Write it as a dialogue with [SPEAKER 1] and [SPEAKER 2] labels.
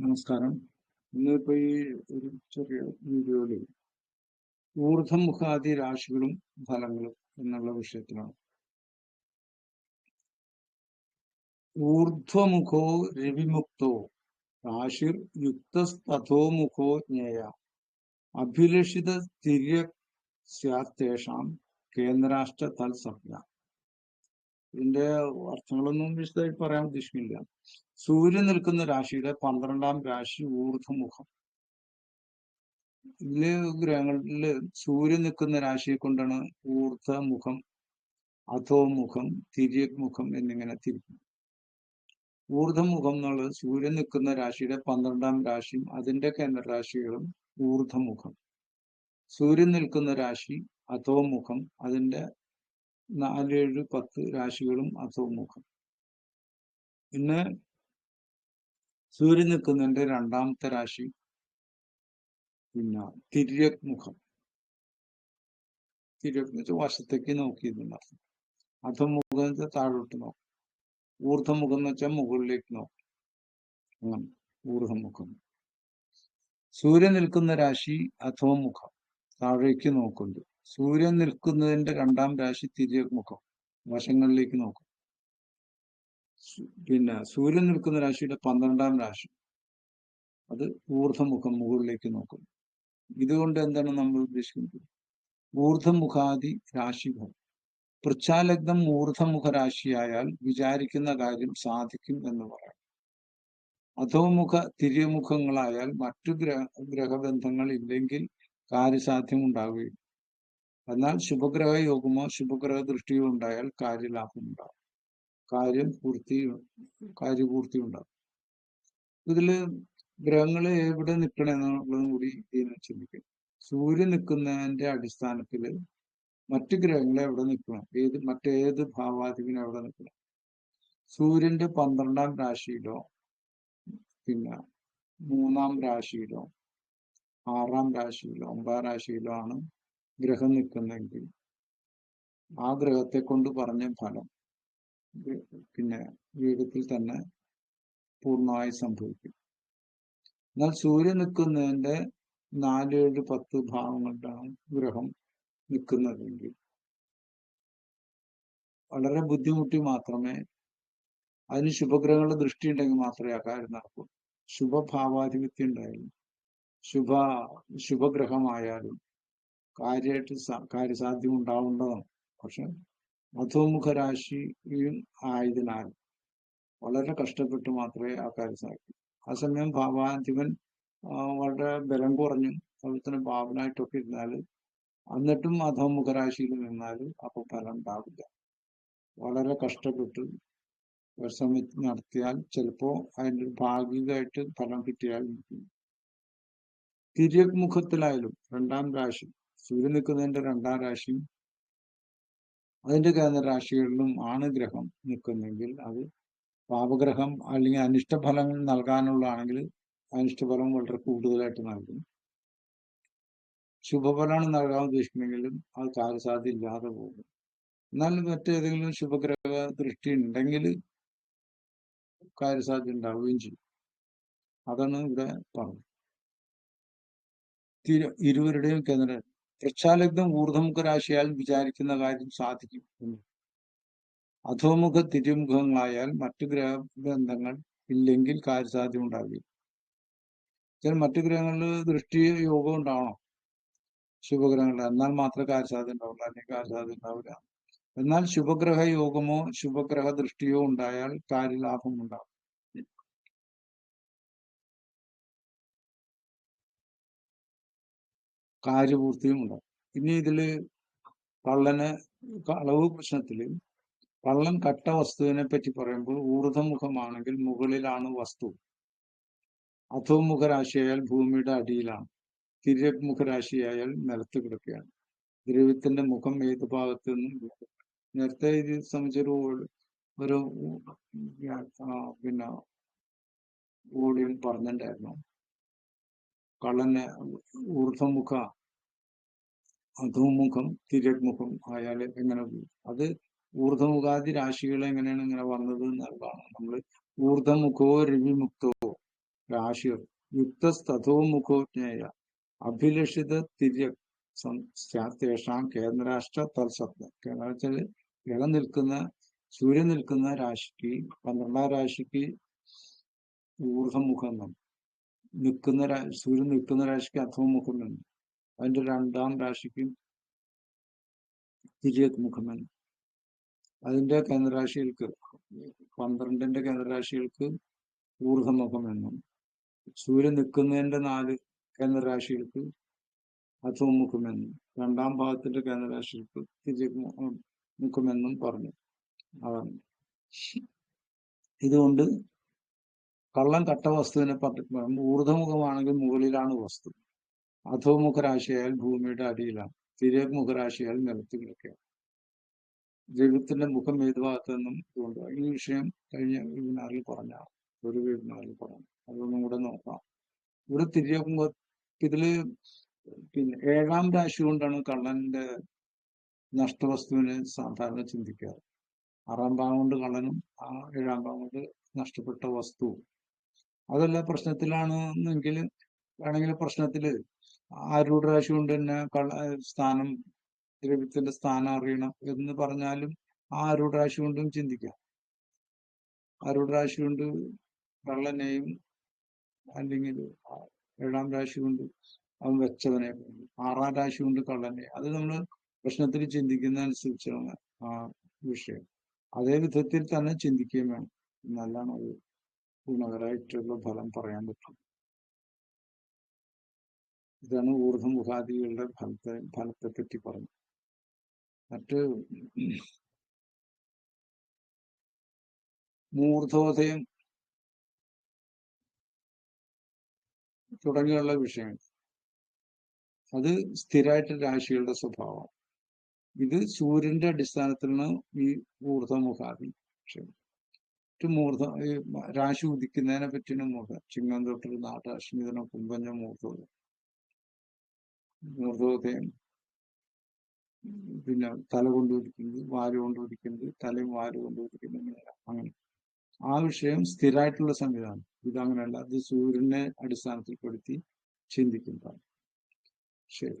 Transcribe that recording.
[SPEAKER 1] നമസ്കാരം. ഇന്നിപ്പോ ഈ ഒരു ചെറിയ വീഡിയോയിൽ ഊർധമുഖാദി രാശികളും ഫലങ്ങളും എന്നുള്ള വിഷയത്തിലാണ്. ഊർധ്വമുഖോ രവിമുക്തോ രാശിർ യുക്തസ്തഥോമുഖോ ജ്ഞേയ. അഭിലഷിത തിര്യ സ്യാത്തേഷാം കേന്ദ്രാഷ്ട തൽസഭ്യ ഇതിന്റെ അർത്ഥങ്ങളൊന്നും വിശദമായി പറയാൻ ഉദ്ദേശിക്കുന്നില്ല. സൂര്യൻ നിൽക്കുന്ന രാശിയുടെ പന്ത്രണ്ടാം രാശി ഊർധമുഖം. ഇതിൽ ഗ്രഹങ്ങളിൽ സൂര്യൻ നിൽക്കുന്ന രാശിയെ കൊണ്ടാണ് ഊർധമുഖം അധോമുഖം തിര്യമുഖം എന്നിങ്ങനെ തിരിക്കും ഊർധമുഖം എന്നുള്ളത് സൂര്യൻ നിൽക്കുന്ന രാശിയുടെ പന്ത്രണ്ടാം രാശിയും അതിന്റെ കേന്ദ്രരാശികളും ഊർധമുഖം. സൂര്യൻ നിൽക്കുന്ന രാശി അധോമുഖം അതിന്റെ നാല് ഏഴ് പത്ത് രാശികളും അധോമുഖം പിന്നെ സൂര്യൻ നിൽക്കുന്നതിന്റെ രണ്ടാമത്തെ രാശി പിന്നെ തിര്യമുഖം തിര്യക് വെച്ചാൽ വശത്തേക്ക് നോക്കിയതിന്റെ അർത്ഥം അധമുഖം എന്ന് വെച്ചാൽ താഴോട്ട് നോക്കും. ഊർധമുഖം എന്ന് വെച്ചാൽ മുകളിലേക്ക് നോക്കും. അങ്ങനെ ഊർധമുഖം. സൂര്യൻ നിൽക്കുന്ന രാശി അധോമുഖം. താഴേക്ക് നോക്കുന്നുണ്ട്. സൂര്യൻ നിൽക്കുന്നതിന്റെ രണ്ടാം രാശി തിര്യമുഖം വശങ്ങളിലേക്ക് നോക്കാം. പിന്നെ സൂര്യൻ നിൽക്കുന്ന രാശിയുടെ പന്ത്രണ്ടാം രാശി. അത് ഊർധമുഖം മുകളിലേക്ക് നോക്കും. ഇതുകൊണ്ട് എന്താണ് നമ്മൾ ഉദ്ദേശിക്കുന്നത്? ഊർധമുഖാദി രാശികൾ. പൃച്ഛാലഗ്നം ഊർധമുഖ രാശിയായാൽ വിചാരിക്കുന്ന കാര്യം സാധിക്കും എന്ന് പറയാം. അധോമുഖ തിര്യമുഖങ്ങളായാൽ മറ്റു ഗ്രഹ ഗ്രഹബന്ധങ്ങൾ ഇല്ലെങ്കിൽ കാര്യസാധ്യം ഉണ്ടാവുകയും എന്നാൽ ശുഭഗ്രഹ യോഗമോ ശുഭഗ്രഹ ദൃഷ്ടിയോ ഉണ്ടായാൽ കാര്യലാഭം ഉണ്ടാകും കാര്യം പൂർത്തി കാര്യപൂർത്തി ഉണ്ടാകും ഇതിൽ ഗ്രഹങ്ങൾ എവിടെ നിൽക്കണമെന്നുള്ളതും കൂടി ഇതിനെ ചിന്തിക്കും. സൂര്യൻ നിൽക്കുന്നതിന്റെ അടിസ്ഥാനത്തിൽ മറ്റു ഗ്രഹങ്ങൾ എവിടെ നിൽക്കണം? ഏത് മറ്റേത് ഭാവാധിപനും എവിടെ നിൽക്കണം? സൂര്യന്റെ പന്ത്രണ്ടാം രാശിയിലോ പിന്നെ മൂന്നാം രാശിയിലോ ആറാം രാശിയിലോ ഒമ്പതാം രാശിയിലോ ആണ് ഗ്രഹം നിൽക്കുന്നെങ്കിൽ ആ ഗ്രഹത്തെ കൊണ്ട് പറഞ്ഞ ഫലം പിന്നെ ജീവിതത്തിൽ തന്നെ പൂർണമായി സംഭവിക്കും. എന്നാൽ സൂര്യൻ നിൽക്കുന്നതിന്റെ നാല് ഏഴ് പത്ത് ഭാവങ്ങളിലാണ് ഗ്രഹം നിൽക്കുന്നതെങ്കിൽ. വളരെ ബുദ്ധിമുട്ടി മാത്രമേ അതിന് ശുഭഗ്രഹങ്ങളുടെ ദൃഷ്ടി ഉണ്ടെങ്കിൽ മാത്രമേ ആ കാര്യം നടക്കൂ. ശുഭഭാവാധിപത്യം ഉണ്ടായാലും ശുഭ ശുഭഗ്രഹമായാലും കാര്യമായിട്ട് കാര്യസാധ്യം ഉണ്ടാവേണ്ടതാണ് പക്ഷെ മധുമുഖ രാശിയും ആയതിനാൽ വളരെ കഷ്ടപ്പെട്ട് മാത്രമേ ആ കാര്യം സാധിക്കൂ. ആ സമയം ഭാവാധിപൻ വളരെ ബലം കുറഞ്ഞു അതുപോലെ ഭാവനായിട്ടൊക്കെ ഇരുന്നാൽ എന്നിട്ടും അധോമുഖ രാശിയിൽ നിന്നാൽ അപ്പൊ ഫലം ഉണ്ടാവില്ല. വളരെ കഷ്ടപ്പെട്ട് പരിശ്രമം നടത്തിയാൽ ചിലപ്പോ അതിന്റെ ഭാഗികമായിട്ട് ഫലം കിട്ടിയാൽ തിര്യമുഖത്തിലായാലും രണ്ടാം രാശി സൂര്യൻ നിൽക്കുന്നതിന്റെ രണ്ടാം രാശിയും അതിന്റെ കേന്ദ്ര രാശികളിലും ആണ് ഗ്രഹം നിൽക്കുന്നെങ്കിൽ അത് പാപഗ്രഹം അല്ലെങ്കിൽ അനിഷ്ടഫലങ്ങൾ നൽകാനുള്ളതാണെങ്കിൽ അനിഷ്ടഫലം വളരെ കൂടുതലായിട്ട് നൽകും. ശുഭഫലമാണ് നൽകാൻ ഉദ്ദേശിക്കുന്നെങ്കിലും അത് കാര്യസാധ്യത ഇല്ലാതെ പോകും. എന്നാലും മറ്റേതെങ്കിലും ശുഭഗ്രഹ ദൃഷ്ടി ഉണ്ടെങ്കിൽ കാര്യസാധ്യത ഉണ്ടാവുകയും ചെയ്യും. അതാണ് ഇവിടെ പറഞ്ഞത്. ഇരുവരുടെയും കേന്ദ്ര പ്രക്ഷാലഗ്നം ഊർധമുഖരാശിയാൽ വിചാരിക്കുന്ന കാര്യം സാധിക്കും. അധോമുഖ തിരുമുഖങ്ങളായാൽ മറ്റു ഗ്രഹബന്ധങ്ങൾ ഇല്ലെങ്കിൽ കാര്യസാധ്യം ഉണ്ടാവില്ല ചില മറ്റു ഗ്രഹങ്ങളിൽ ദൃഷ്ടി യോഗം ഉണ്ടാവണം. ശുഭഗ്രഹങ്ങൾ എന്നാൽ മാത്രമേ കാര്യസാധ്യത ഉണ്ടാവില്ല അല്ലെങ്കിൽ കാര്യസാധ്യത ഉണ്ടാവില്ല. എന്നാൽ ശുഭഗ്രഹ യോഗമോ ശുഭഗ്രഹ ദൃഷ്ടിയോ ഉണ്ടായാൽ കാര്യലാഭം ഉണ്ടാവും. കാര്യപൂർത്തിയും ഉണ്ടാവും. ഇനി ഇതിൽ കള്ളന് കളവ് പ്രശ്നത്തിൽ കള്ളൻ കട്ട വസ്തുവിനെ പറ്റി പറയുമ്പോൾ ഊർധമുഖമാണെങ്കിൽ മുകളിലാണ് വസ്തു. അധോമുഖരാശിയായാൽ ഭൂമിയുടെ അടിയിലാണ്. തിര്യമുഖ രാശിയായാൽ നിലത്ത് കിടക്കുകയാണ്. ദ്രവ്യത്തിന്റെ മുഖം ഏത് ഭാഗത്ത് നിന്നും നേരത്തെ ഇത് സംബന്ധിച്ചൊരു ഒരു പിന്നെ ഓടിയും പറഞ്ഞിട്ടുണ്ടായിരുന്നു. കള്ളന് ഊർധ്വമുഖ അധോമുഖം തിരമുഖം ആയാൽ എങ്ങനെ അത് ഊർധ്വമുഖാദി രാശികൾ എങ്ങനെയാണ് ഇങ്ങനെ വന്നത് എന്നുള്ളതാണ്. നമ്മൾ ഊർധ്വമുഖോ രവിമുക്തോ രാശികൾ യുക്തസ്തഥോമുഖോ ജ്ഞേയ അഭിലഷിത തിര്യ തേഷാം കേന്ദ്രാഷ്ട്ര തത്സപ്ന കേന്ദ്രത്തിൽ ഗ്രഹം നിൽക്കുന്ന സൂര്യൻ നിൽക്കുന്ന രാശിക്ക് പന്ത്രണ്ടാം രാശിക്ക് ഊർധ്വമുഖം എന്നും നിൽക്കുന്ന സൂര്യൻ നിൽക്കുന്ന രാശിക്ക് അധോമുഖം എന്നും അതിന്റെ രണ്ടാം രാശിക്കും തിരിയക് മുഖം അതിന്റെ കേന്ദ്രരാശികൾക്ക് പന്ത്രണ്ടിന്റെ കേന്ദ്രരാശികൾക്ക് ഊർധമുഖം എന്നും സൂര്യൻ നിൽക്കുന്നതിന്റെ നാല് കേന്ദ്രരാശികൾക്ക് അധോമുഖമെന്നും രണ്ടാം ഭാഗത്തിന്റെ കേന്ദ്രരാശികൾക്ക് തിരികെ മുഖമെന്നും പറഞ്ഞു. അതാണ്. ഇതുകൊണ്ട് കള്ളൻ കട്ട വസ്തുവിനെ പറഞ്ഞു ഊർധമുഖമാണെങ്കിൽ മുകളിലാണ് വസ്തു. അധോമുഖ രാശിയായാൽ ഭൂമിയുടെ അടിയിലാണ്. തിരമുഖ രാശിയാൽ നിലത്ത് കിടക്കുകയാണ്. ദൈവത്തിന്റെ മുഖം ഏത് ഭാഗത്ത് നിന്നും കൊണ്ട് ഈ വിഷയം കഴിഞ്ഞ വെബിനാറിൽ പറഞ്ഞ ഒരു വെബിനാറിൽ പറഞ്ഞു. അതൊന്നും കൂടെ നോക്കാം. ഇവിടെ തിരിയമുഖ ഇതിൽ പിന്നെ ഏഴാം രാശി കൊണ്ടാണ് കള്ളന്റെ നഷ്ടവസ്തുവിനെ സാധാരണ ചിന്തിക്കാറ്. ആറാം ഭാഗം കൊണ്ട് കള്ളനും ആ ഏഴാം ഭാഗം കൊണ്ട് നഷ്ടപ്പെട്ട വസ്തു അതല്ല പ്രശ്നത്തിലാണ് എന്നെങ്കിൽ വേണമെങ്കിൽ പ്രശ്നത്തിൽ ആരുടെ രാശി കൊണ്ട് തന്നെ കള്ള സ്ഥാനം ദ്രവ്യത്തിന്റെ സ്ഥാനം അറിയണം എന്ന് പറഞ്ഞാലും ആ ആരുടെ രാശി കൊണ്ടും ചിന്തിക്കാം. ആരുടെ രാശി കൊണ്ട് കള്ളനെയും അല്ലെങ്കിൽ ഏഴാം രാശി കൊണ്ട് അവൻ വെച്ചവനെ ആറാം രാശി കൊണ്ട് കള്ളനെ അത് നമ്മൾ പ്രശ്നത്തിൽ ചിന്തിക്കുന്ന അനുസരിച്ചാണ് ആ വിഷയം. അതേ വിധത്തിൽ തന്നെ ചിന്തിക്കുകയും വേണം. എന്നാലാണ് അത് ഗുണകരമായിട്ടുള്ള ഫലം പറയാൻ പറ്റും. ഇതാണ് ഊർധമുഖാദികളുടെ ഫലത്തെ ഫലത്തെ പറ്റി പറഞ്ഞു മറ്റ് മൂർധോദയം തുടങ്ങിയുള്ള വിഷയം. അത് സ്ഥിരമായിട്ട് രാശികളുടെ സ്വഭാവം. ഇത് സൂര്യന്റെ അടിസ്ഥാനത്തിലാണ് ഈ ഊർധമുഖാദി വിഷയം. മൂർധ ഈ രാശി ഉദിക്കുന്നതിനെ പറ്റിയ മുഹൂർത്തം ചിങ്ങം തൊട്ട് നാട്ട അശ്മിതനം കുമ്പഞ്ഞ മുഹൂർത്തവും മൂർധോദയം പിന്നെ തല കൊണ്ട് ഉദിക്കുന്നത് വാൽ കൊണ്ട് ഉദിക്കുന്നത് തലയും വാൽ കൊണ്ട് ഉദിക്കുന്നത് അങ്ങനെ. ആ വിഷയം സ്ഥിരമായിട്ടുള്ള സംവിധാനം. ഇതങ്ങനെയല്ല അത് സൂര്യനെ അടിസ്ഥാനത്തിൽപ്പെടുത്തി ചിന്തിക്കുന്നതാണ്. ശരി.